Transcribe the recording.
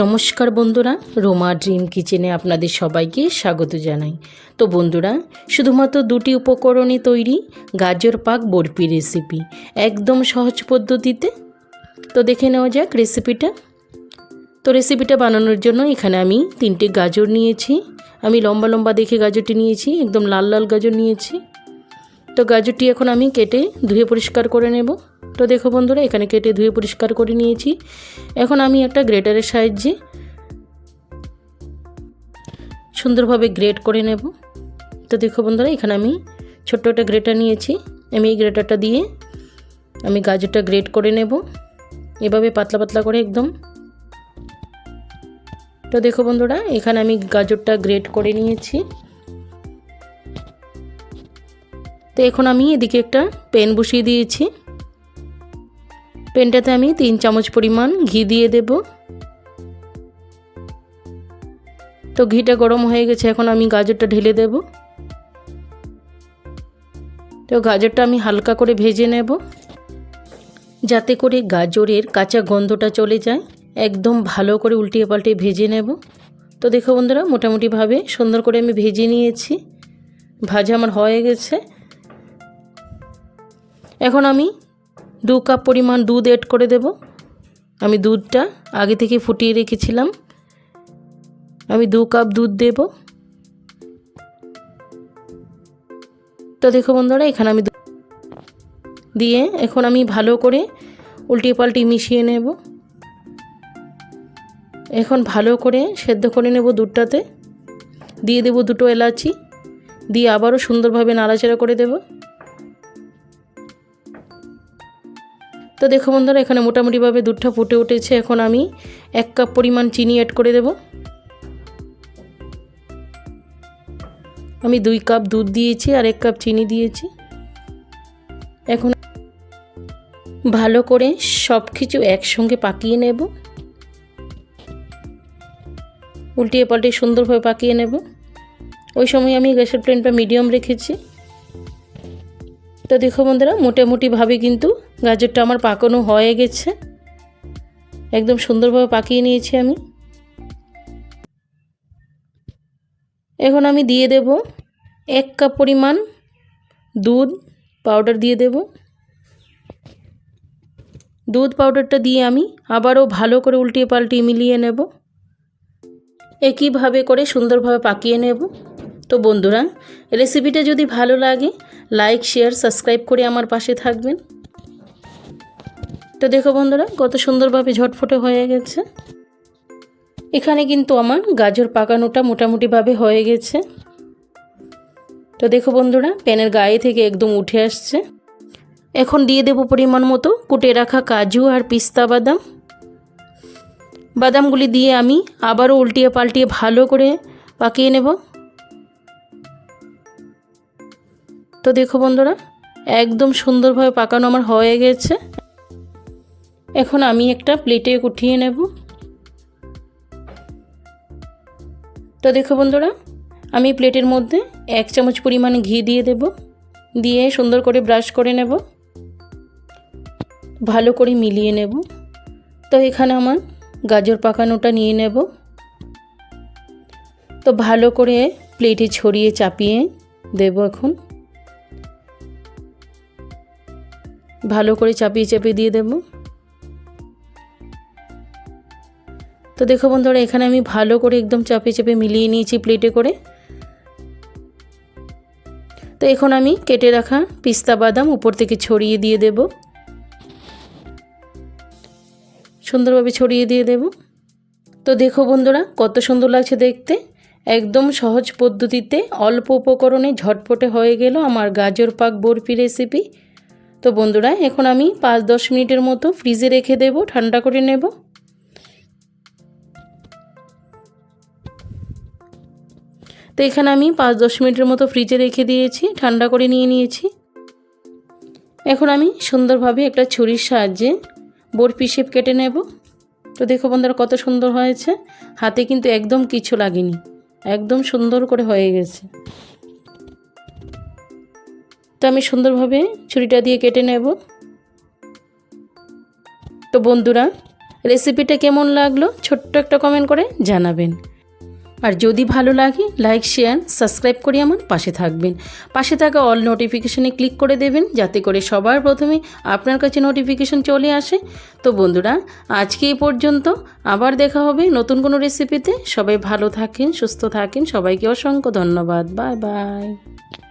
নমস্কার বন্ধুরা, রোমা ড্রিম কিচেনে আপনাদের সবাইকে স্বাগত জানাই। তো বন্ধুরা, শুধুমাত্র দুটি উপকরণে তৈরি, গাজর পাক বরফি রেসিপি একদম সহজ পদ্ধতিতে। তো দেখে নেওয়া যাক রেসিপিটা তো রেসিপিটা বানানোর জন্য এখানে আমি তিনটে গাজর নিয়েছি। আমি লম্বা লম্বা দেখে গাজরটি নিয়েছি, একদম লাল লাল গাজর নিয়েছি। তো গাজরটি এখন আমি কেটে ধুয়ে পরিষ্কার করে নেব। তো দেখো বন্ধুরা, এখানে কেটে ধুয়ে পরিষ্কার করে নিয়েছি। এখন আমি একটা গ্রেটারের সাহায্যে সুন্দরভাবে গ্রেট করে নেব। তো দেখো বন্ধুরা, এখানে আমি ছোট্ট একটা গ্রেটার নিয়েছি। আমি এই গ্রেটারটা দিয়ে আমি গাজরটা গ্রেট করে নেব। এভাবে পাতলা পাতলা করে একদম। তো দেখো বন্ধুরা, এখানে আমি গাজরটা গ্রেট করে নিয়েছি। তো এখন আমি এদিকে একটা পেন বসিয়ে দিয়েছি। পেনটাতে আমি তিন চামচ পরিমাণ ঘি দিয়ে দেব। তো ঘিটা গরম হয়ে গেছে, এখন আমি গাজরটা ঢেলে দেব। তো গাজরটা আমি হালকা করে ভেজে নেব, যাতে করে গাজরের কাঁচা গন্ধটা চলে যায়। একদম ভালো করে উল্টিয়ে পাল্টে ভেজে নেব। তো দেখো বন্ধুরা, মোটামুটিভাবে সুন্দর করে আমি ভেজে নিয়েছি। ভাজা আমার হয়ে গেছে। এখন আমি দু কাপ পরিমাণ দুধ এড করে দেব। আমি দুধটা আগে থেকে ফুটিয়ে রেখেছিলাম। আমি দু কাপ দুধ দেব। তো দেখো বন্ধুরা, এখানে আমি দিয়ে এখন আমি ভালো করে উল্টিয়ে পাল্টি মিশিয়ে নেব। এখন ভালো করে সেদ্ধ করে নেব দুধটাতে। দিয়ে দেব দুটো এলাচি। দিয়ে আবারও সুন্দরভাবে নাড়াচাড়া করে দেবো। তো দেখো বন্ধুরা, এখানে মোটামুটিভাবে দুধটা ফুটে উঠেছে। এখন আমি এক কাপ পরিমাণ চিনি অ্যাড করে দেব। আমি দুই কাপ দুধ দিয়েছি আর এক কাপ চিনি দিয়েছি। এখন ভালো করে সব কিছু একসঙ্গে পাকিয়ে নেব। উল্টিয়ে পাল্টিয়ে সুন্দরভাবে পাকিয়ে নেব। ওই সময় আমি গ্যাসের ফ্লেমটা মিডিয়াম রেখেছি। তো দেখো বন্ধুরা, মোটামুটিভাবে কিন্তু গাজরটা আমার পাকানো হয়ে গেছে। একদম সুন্দরভাবে পাকিয়ে নিয়েছি আমি। এখন আমি দিয়ে দেব এক কাপ পরিমাণ দুধ পাউডার দিয়ে দেব। দুধ পাউডারটা দিয়ে আমি আবারও ভালো করে উল্টিয়ে পাল্টিয়ে মিলিয়ে নেব। একইভাবে করে সুন্দরভাবে পাকিয়ে নেব। তো বন্ধুরা, রেসিপিটা যদি ভালো লাগে, লাইক, শেয়ার, সাবস্ক্রাইব করে আমার পাশে থাকবেন। তো দেখো বন্ধুরা, কত সুন্দরভাবে ঝটফটে হয়ে গেছে। এখানে কিন্তু আমার গাজর পাকানোটা মোটামুটিভাবে হয়ে গেছে। তো দেখো বন্ধুরা, প্যানের গায়ে থেকে একদম উঠে আসছে। এখন দিয়ে দেবো পরিমাণ মতো কুটে রাখা কাজু আর পিস্তা বাদাম। বাদামগুলি দিয়ে আমি আবারও উল্টিয়ে পাল্টিয়ে ভালো করে পাকিয়ে নেব। তো দেখো বন্ধুরা, একদম সুন্দরভাবে পাকানো আমার হয়ে গেছে। এখন আমি একটা প্লেটে উঠিয়ে নেব। তো দেখো বন্ধুরা, আমি প্লেটের মধ্যে এক চামচ পরিমাণ ঘি দিয়ে দেব। দিয়ে সুন্দর করে ব্রাশ করে নেব। ভালো করে মিলিয়ে নেব। তো এখানে আমার গাজর পাকানোটা নিয়ে নেব। তো ভালো করে প্লেটে ছড়িয়ে চাপিয়ে দেব এখন। ভালো করে চাপিয়ে চাপিয়ে দিয়ে দেব। তো দেখো বন্ধুরা, এখানে আমি ভালো করে একদম চাপে চাপে মিলিয়ে নিয়েছি প্লেটে করে। তো এখন আমি কেটে রাখা পিস্তা বাদাম উপর থেকে ছড়িয়ে দিয়ে দেব। সুন্দরভাবে ছড়িয়ে দিয়ে দেব। তো দেখো বন্ধুরা, কত সুন্দর লাগছে দেখতে। একদম সহজ পদ্ধতিতে অল্প উপকরণে ঝটপটে হয়ে গেল আমার গাজর পাক বরফি রেসিপি তো বন্ধুরা, এখন আমি পাঁচ দশ মিনিটের মতো ফ্রিজে রেখে দেব, ঠান্ডা করে নেব। তো এখানে আমি পাঁচ দশ মিনিটের মতো ফ্রিজে রেখে দিয়েছি, ঠান্ডা করে নিয়ে নিয়েছি। এখন আমি সুন্দরভাবে একটা ছুরির সাহায্যে বরফি শেপ কেটে নেব। তো দেখো বন্ধুরা কত সুন্দর হয়েছে, হাতে কিন্তু একদম কিছু লাগেনি, একদম সুন্দর করে হয়ে গেছে। তো আমি সুন্দরভাবে ছুরিটা দিয়ে কেটে নেব। তো বন্ধুরা রেসিপিটা কেমন লাগল? ছোট্ট একটা কমেন্ট করে জানাবেন। আর যদি ভালো লাগে লাইক শেয়ার সাবস্ক্রাইব করে আমার পাশে থাকবেন। পাশে থাকা অল নোটিফিকেশানে ক্লিক করে দেবেন, যাতে করে সবার প্রথমে আপনার কাছে নোটিফিকেশন চলে আসে। তো বন্ধুরা, আজকে এই পর্যন্ত। আবার দেখা হবে নতুন কোনো রেসিপিতে সবাই ভালো থাকেন, সুস্থ থাকেন। সবাইকে অসংখ্য ধন্যবাদ। Bye bye